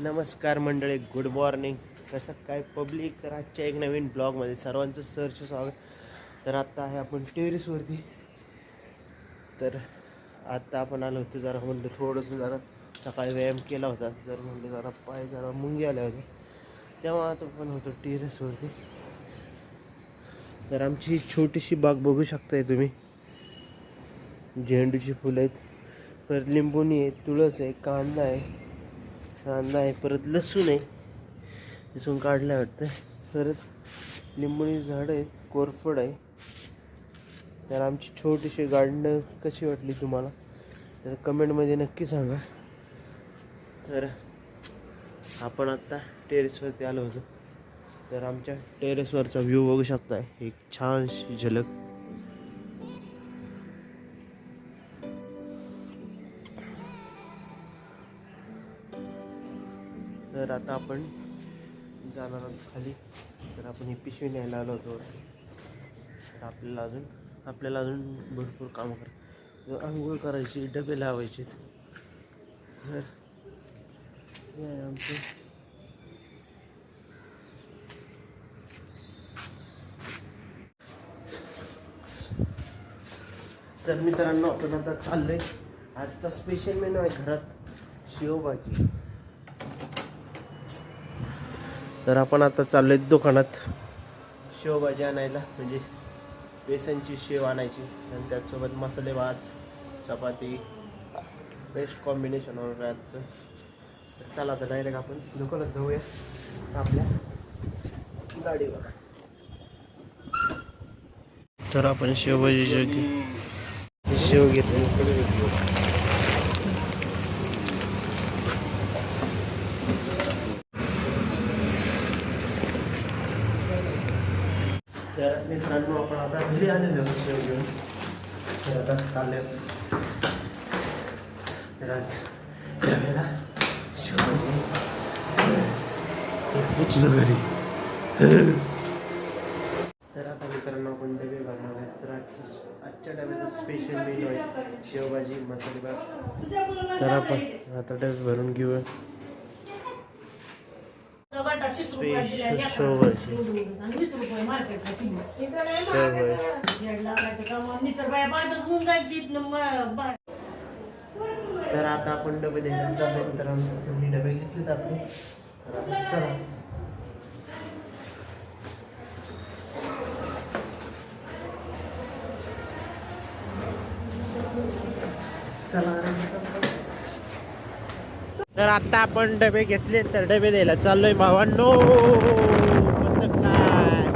नमस्कार मंडळी good morning कसं काय? पब्लिक तर आजच्या एक नवीन ब्लॉगमध्ये सर्वांचं सरचं स्वागत. तर आत्ता आहे आपण टेरेसवरती तर आत्ता आपण आलो होतो जरा म्हणलं थोडंसं जरा सकाळी व्यायाम केला होता. जर म्हणलं जरा पाय जरा मुंगी आल्या होत्या तेव्हा आता पण होतो टेरेसवरती तर आमची ही छोटीशी बाग बघू शकताय तुम्ही. झेंडूची फुलं आहेत. परत लिंबूनी आहे तुळस आहे कांदा आहे. कांदा आहे परत लसूण आहे. लसूण काढलं वाटतं परत लिंबुणी झाडं आहेत कोरफड आहे. तर आमची छोटीशी गार्डन कशी वाटली तुम्हाला? तर कमेंटमध्ये नक्की सांगा. तर आपण आत्ता टेरेसवरती आलो होतो. तर आमच्या टेरेसवरचा व्ह्यू बघू शकताय. एक छानशी झलक. तर आता आपण जाणार आहोत खाली. तर आपण ही पिशवी न्यायला आलो होतो. तर आपल्याला अजून आपल्याला अजून भरपूर कामं कर आंघोळ करायची डबे लावायचे तर आमचे. तर मित्रांनो आपण आता आहे आजचा स्पेशल मेनू आहे घरात शेवभाजी. तर आपण आता चाललो आहेत दुकानात. शेवभाजी आणायला म्हणजे बेसनची शेव आणायची आणि त्याचसोबत मसाले भात चपाती बेस्ट कॉम्बिनेशन होणार आजचं. तर चला आता डायरेक्ट आपण दुकानात जाऊया आपल्या गाडीवर. तर आपण शेवभाजी शेव घेतो तर मित्रांनो आपण आता घरी आलेलो आहोत शेव घेऊन तर आता चालले तर आज त्यावेळेला शेवभाजी घरी. तर आता मित्रांनो आपण डबे बनवणार आहेत तर आजची आजच्या डब्याचा स्पेशल मेनू आहे शेवभाजी मसाले भात तर आपण आता डबे भरून घेऊया. तर आता आपण डबे द्यायला चाललो तर आम्ही डबे घेतलेत आपले. तर आता चला. चला. तर आत्ता आपण डबे घेतले तर डबे द्यायला चाललोय भावांनो. कसं काय?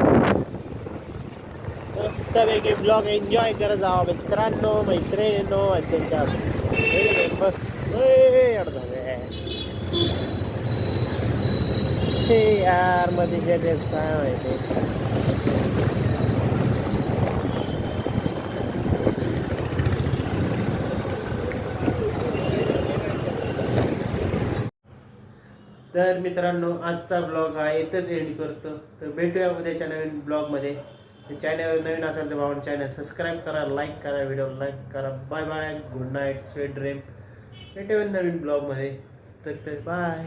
मस्त मस्तपैकी ब्लॉग एन्जॉय करत जावा मित्रांनो मैत्रिणींनो आणि त्यांच्या यारमध्ये जगात काय माहिती. तर मित्रांनो आजचा ब्लॉग हा येतच एंड करतो. तर भेटूया उद्याच्या नवीन ब्लॉगमध्ये चॅनल नवीन असेल तर बाबा चॅनल सबस्क्राईब करा लाईक करा व्हिडिओ लाईक करा. Bye bye good night sweet dream भेटूया नवीन ब्लॉगमध्ये तर बाय